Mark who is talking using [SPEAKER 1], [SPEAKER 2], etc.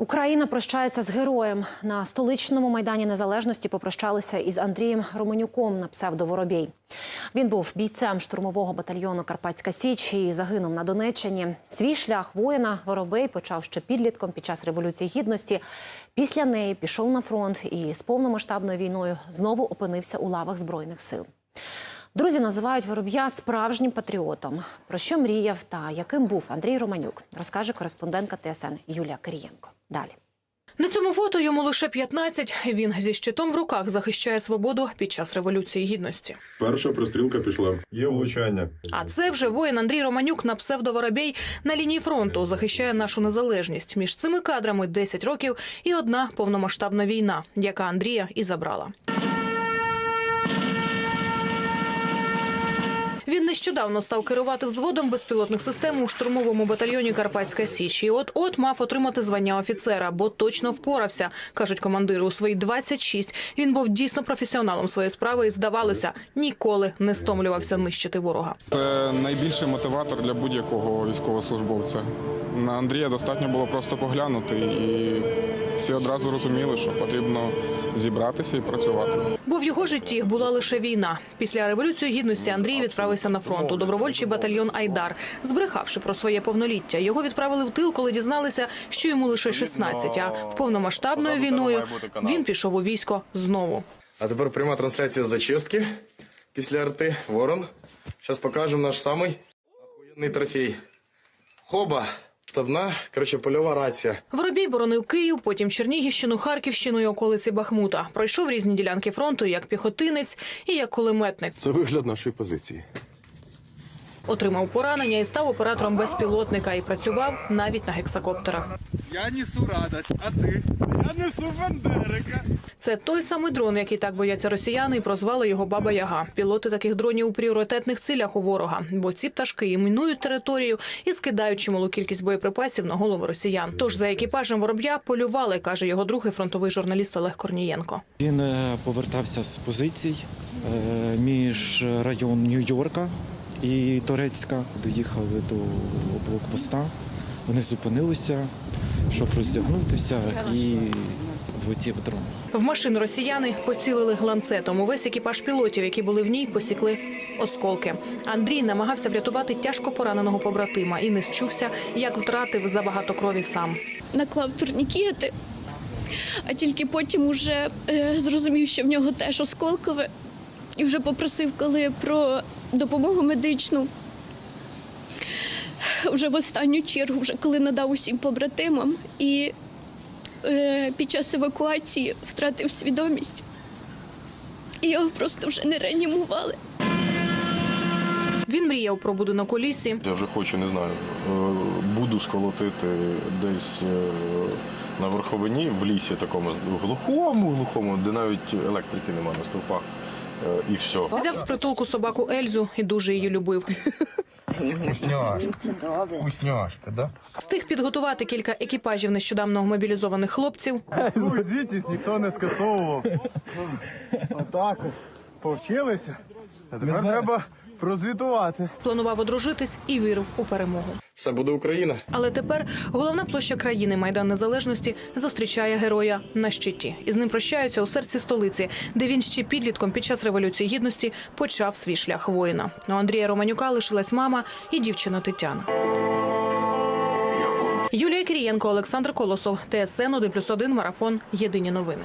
[SPEAKER 1] Україна прощається з героєм на столичному майдані незалежності. Попрощалися із Андрієм Романюком на псевдоворобій. Він був бійцем штурмового батальйону Карпатська Січ і загинув на Донеччині. Свій шлях воїна Воробей почав ще підлітком під час революції гідності. Після неї пішов на фронт і з повномасштабною війною знову опинився у лавах збройних сил. Друзі називають Вороб'я справжнім патріотом. Про що мріяв та яким був Андрій Романюк, розкаже кореспондентка ТСН Юлія Кирієнко. Далі.
[SPEAKER 2] На цьому фото йому лише 15. Він зі щитом в руках захищає свободу під час революції гідності.
[SPEAKER 3] Перша пристрілка пішла.
[SPEAKER 4] Є влучання.
[SPEAKER 2] А це вже воїн Андрій Романюк на псевдоворобей на лінії фронту захищає нашу незалежність. Між цими кадрами 10 років і одна повномасштабна війна, яка Андрія і забрала. Нещодавно став керувати взводом безпілотних систем у штурмовому батальйоні Карпатська Січ. І от от мав отримати звання офіцера, бо точно впорався, кажуть командири. У свої 26 він був дійсно професіоналом своєї справи і здавалося, ніколи не стомлювався нищити ворога.
[SPEAKER 5] Це найбільший мотиватор для будь-якого військовослужбовця. На Андрія достатньо було просто поглянути, і всі одразу розуміли, що потрібно зібратися і працювати.
[SPEAKER 2] Бо в його житті була лише війна. Після революції гідності Андрій відправився на фронт у добровольчий батальйон Айдар, збрехавши про своє повноліття. Його відправили в тил, коли дізналися, що йому лише 16, А в повномасштабною війною він пішов у військо знову.
[SPEAKER 6] А тепер пряма трансляція з зачистки після арти. Ворон. Зараз покажемо наш самий охуєнний трофей. Хоба! Штабна, коротше, польова рація.
[SPEAKER 2] Воробій боронив Київ, потім Чернігівщину, Харківщину і околиці Бахмута. Пройшов різні ділянки фронту як піхотинець і як кулеметник.
[SPEAKER 3] Це вигляд нашої позиції.
[SPEAKER 2] Отримав поранення і став оператором безпілотника і працював навіть на гексакоптерах.
[SPEAKER 7] Я несу радость, а ти? Я несу Бандерика.
[SPEAKER 2] Це той самий дрон, який так бояться росіяни, і прозвали його Баба Яга. Пілоти таких дронів у пріоритетних цілях у ворога, бо ці пташки імінують територію і скидають чималу кількість боєприпасів на голови росіян. Тож за екіпажем вороб'я полювали, каже його друг і фронтовий журналіст Олег Корнієнко.
[SPEAKER 8] Він е, повертався з позицій е, між район Нью-Йорка і Торецька. Доїхали до блокпоста. Вони зупинилися, щоб роздягнутися, і влетів дрон.
[SPEAKER 2] В машину росіяни поцілили ланцетом. Увесь екіпаж пілотів, які були в ній, посікли осколки. Андрій намагався врятувати тяжко пораненого побратима і не счувся, як втратив забагато крові сам.
[SPEAKER 9] наклав турнікети, а тільки потім уже е, зрозумів, що в нього теж осколкове, і вже попросив, коли про допомогу медичну. Вже в останню чергу, вже коли надав усім побратимам, і е, під час евакуації втратив свідомість. І його просто вже не реанімували.
[SPEAKER 2] Він мріяв про будинок у лісі,
[SPEAKER 4] Я вже хочу, не знаю, е, буду сколотити десь е, на верховині в лісі такому глухому, глухому, де навіть електрики немає на стовпах. І все.
[SPEAKER 2] взяв з притулку собаку Ельзу і дуже її любив.
[SPEAKER 7] Вкусняшка. Вкусняшка, да?
[SPEAKER 2] Встиг підготувати кілька екіпажів нещодавно мобілізованих хлопців.
[SPEAKER 7] Цю звітність ніхто не скасовував. Отак. Повчилися. А тепер треба прозвітувати.
[SPEAKER 2] Планував одружитись і вірив у перемогу.
[SPEAKER 6] Все буде Україна.
[SPEAKER 2] Але тепер головна площа країни Майдан Незалежності зустрічає героя на щиті. І з ним прощаються у серці столиці, де він ще підлітком під час революції гідності почав свій шлях воїна. У Андрія Романюка лишилась мама і дівчина Тетяна. Юлія Кирієнко, Олександр Колосов, ТСН 1+,1, Марафон. Єдині новини.